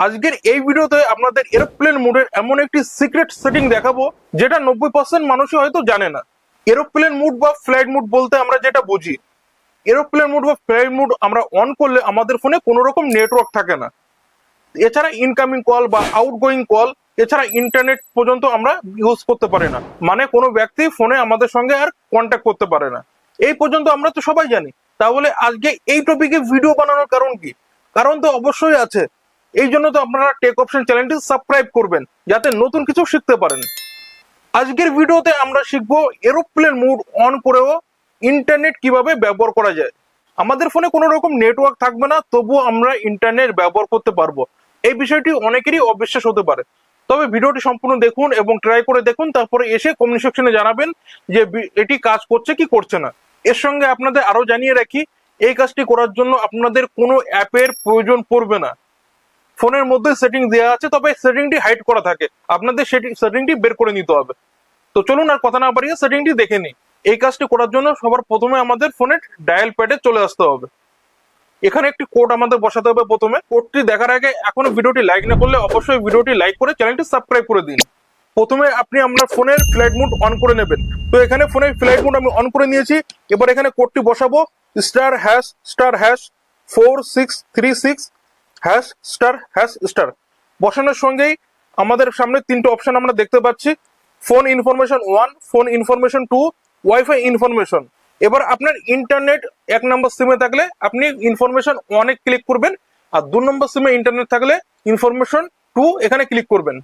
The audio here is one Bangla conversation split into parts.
আজকের এই ভিডিওতে আপনাদের এরোপ্লেন মোডের এমন একটি সিক্রেট সেটিং দেখাবো, যেটা নব্বই পার্সেন্ট মানুষই হয়তো জানে না। এরোপ্লেন মুড বা ফ্লাইট মুড বলতে আমরা যেটা বুঝি। এরোপ্লেন মুড বা ফ্লাইট মুড আমরা অন করলে আমাদের ফোনে কোনো রকম নেটওয়ার্ক থাকে না। এছাড়া ইনকামিং কল বা আউটগোয়িং কল এছাড়া ইন্টারনেট পর্যন্ত আমরা ইউজ করতে পারি না। মানে কোনো ব্যক্তি ফোনে আমাদের সঙ্গে আর কন্ট্যাক্ট করতে পারে না। এই পর্যন্ত আমরা তো সবাই জানি। তাহলে আজকে এই টপিকে ভিডিও বানানোর কারণ কি? কারণ তো অবশ্যই আছে। এই জন্য তো আপনারা টেক অপশন চ্যানেলটি সাবস্ক্রাইব করবেন, যাতে নতুন কিছু শিখতে পারেন। আজকের ভিডিওতে আমরা শিখব এরোপ্লেন মুড অন করেও ইন্টারনেট কীভাবে ব্যবহার করা যায়। আমাদের ফোনে কোনো রকম নেটওয়ার্ক থাকবে না, তবুও আমরা ইন্টারনেট ব্যবহার করতে পারব। এই বিষয়টি অনেকেরই অবিশ্বাস হতে পারে। তবে ভিডিওটি সম্পূর্ণ দেখুন এবং ট্রাই করে দেখুন, তারপরে এসে কমেন্ট সেকশনে জানাবেন যে এটি কাজ করছে কি করছে না। এর সঙ্গে আপনাদের আরও জানিয়ে রাখি, এই কাজটি করার জন্য আপনাদের কোনো অ্যাপের প্রয়োজন পড়বে না। ফোনের মধ্যে সেটিং দেওয়া আছে, তবে সেটিংটি হাইড করা থাকে। আপনাদের সেটি সেটিংটি বের করে নিতে হবে। তো চলুন আর কথা না বাড়িয়ে সেটিংটি দেখে নিই। এই কাজটি করার জন্য সবার প্রথমে আমাদের ফোনের ডায়াল প্যাডে চলে আসতে হবে। এখানে একটি কোড আমাদের বসাতে হবে প্রথমে। কোডটি দেখার আগে এখনও ভিডিওটি লাইক না করলে অবশ্যই ভিডিওটি লাইক করে চ্যানেলটি সাবস্ক্রাইব করে দিন। প্রথমে আপনি আপনার ফোনের ফ্লাইট মোড অন করে নেবেন। তো এখানে ফোনের ফ্লাইট মোড আমি অন করে নিয়েছি। এবার এখানে কোডটি বসাবো। Star hash star hash four six three six hash, star hash, star. বসানোর সঙ্গেই আমাদের সামনে তিনটে অপশন আমরা দেখতে পাচ্ছি। Phone information one, phone information two, wifi information. এবার আপনার ইন্টারনেট এক নম্বর সিমে থাকলে আপনি ইনফরমেশন ওয়ানে ক্লিক করবেন আর দু নম্বর সিমে ইন্টারনেট থাকলে ইনফরমেশন টু এখানে ক্লিক করবেন।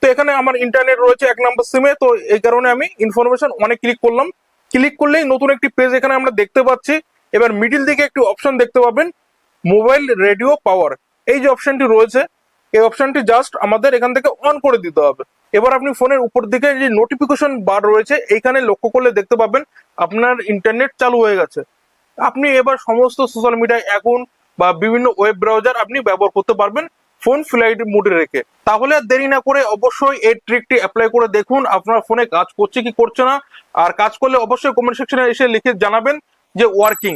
তো এখানে আমার ইন্টারনেট রয়েছে এক নম্বর সিমে তো এই কারণে আমি ইনফরমেশন অনেক ক্লিক করলাম। ক্লিক করলেই নতুন একটি পেজ এখানে আমরা দেখতে পাচ্ছি। এবার মিডিল দিকে একটি অপশন দেখতে পাবেন। Mobile, radio, power. এই যে অপশনটি রয়েছে, এই অপশনটি জাস্ট আমাদের এখান থেকে অন করে দিতে হবে। এবার আপনি ফোনের উপর দিকে যে নোটিফিকেশন বার রয়েছে, এইখানে লক্ষ্য করলে দেখতে পাবেন আপনার ইন্টারনেট চালু হয়ে গেছে। আপনি এবার সমস্ত সোশ্যাল মিডিয়া অ্যাকাউন্ট বা বিভিন্ন ওয়েব ব্রাউজার আপনি ব্যবহার করতে পারবেন ফোন ফ্লাইট মুডে রেখে। তাহলে আর দেরি না করে অবশ্যই এই ট্রিকটি অ্যাপ্লাই করে দেখুন, আপনার ফোনে কাজ করছে কি করছে না। আর কাজ করলে অবশ্যই কমেন্ট সেকশনে এসে লিখে জানাবেন যে ওয়ার্কিং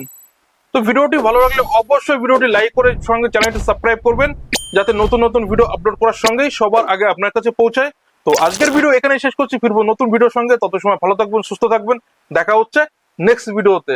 তো ভিডিওটি ভালো লাগলে অবশ্যই ভিডিওটি লাইক করে সঙ্গে চ্যানেলটি সাবস্ক্রাইব করবেন, যাতে নতুন নতুন ভিডিও আপলোড করার সঙ্গেই সবার আগে আপনার কাছে পৌঁছায়। তো আজকের ভিডিও এখানে শেষ করছি, ফিরবো নতুন ভিডিওর সঙ্গে। তত সময় ভালো থাকবেন, সুস্থ থাকবেন। দেখা হচ্ছে নেক্সট ভিডিওতে।